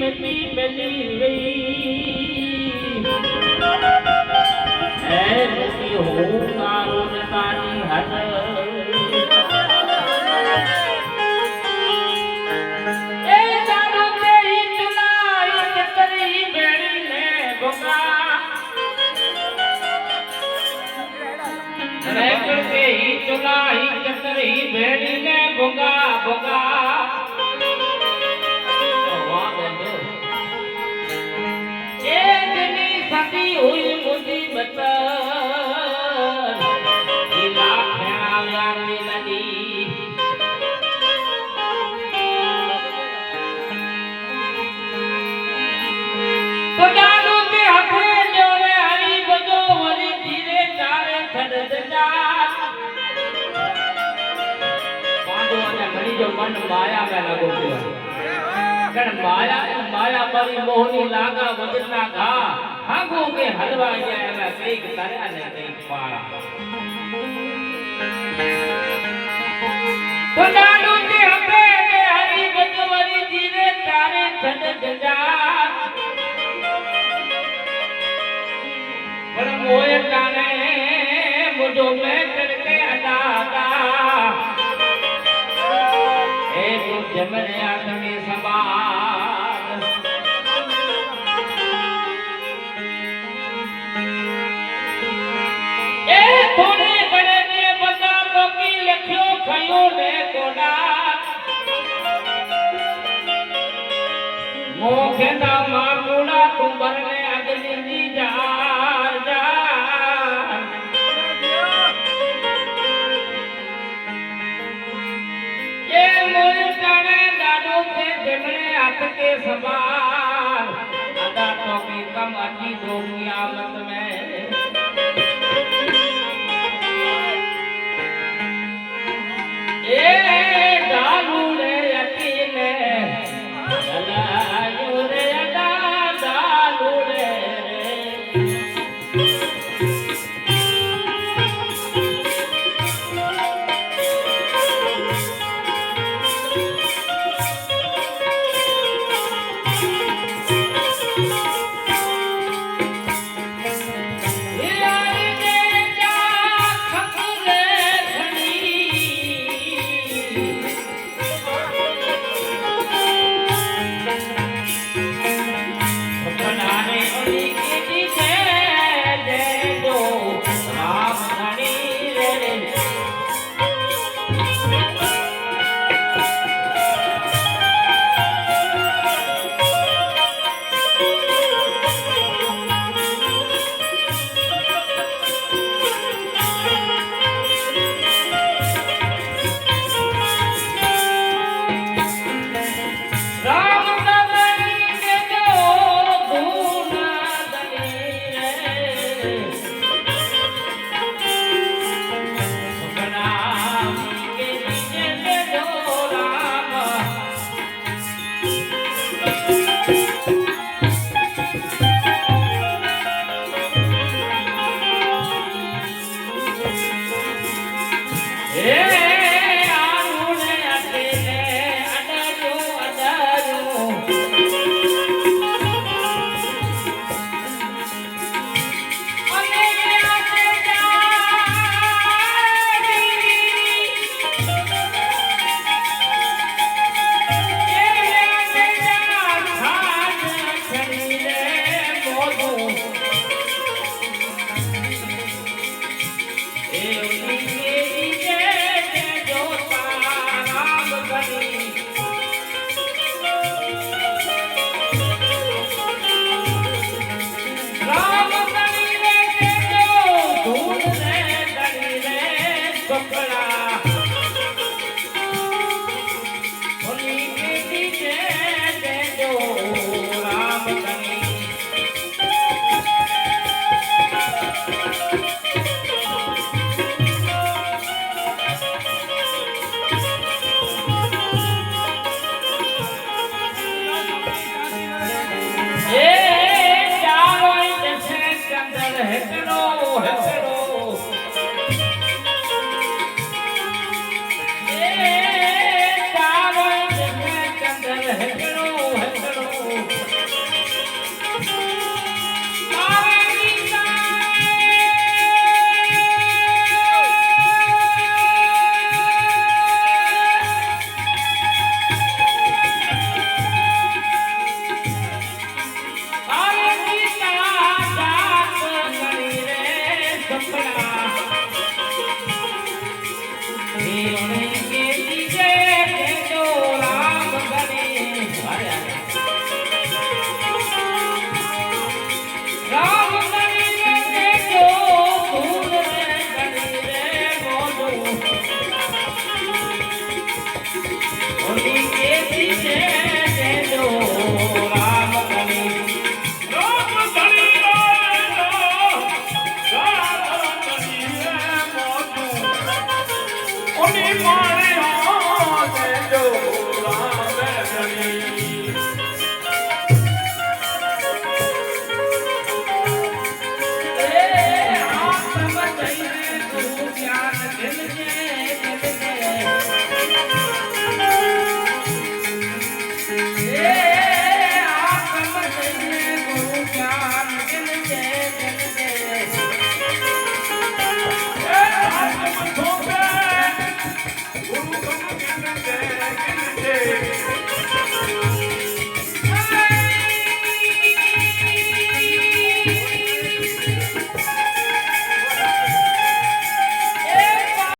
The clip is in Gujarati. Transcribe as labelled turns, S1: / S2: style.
S1: मिली वई बो चुगाई चकरी भेले बोगा बोगा। મન માયા મે લાગો કેવા કારણ માયા એ માયા મારી મોહની લાગા વજના ઘા. હાગો કે હલવા ગયા એના કંઈક તર્યા ને કંઈક પાળા. ખુદાનું તે હપે કે હરી ભગવરી જીને તારે ધન જજા પણ મોય કાને મોઢો મેં જતા માકુડા કુંભર ને અગ્નિ જા જા. એ મુલતણે દાડો કે જમણે હાથ કે સવાર અદા તો કે કમ અજી દુનિયા મત મેં Yeah.
S2: Who gonna get there?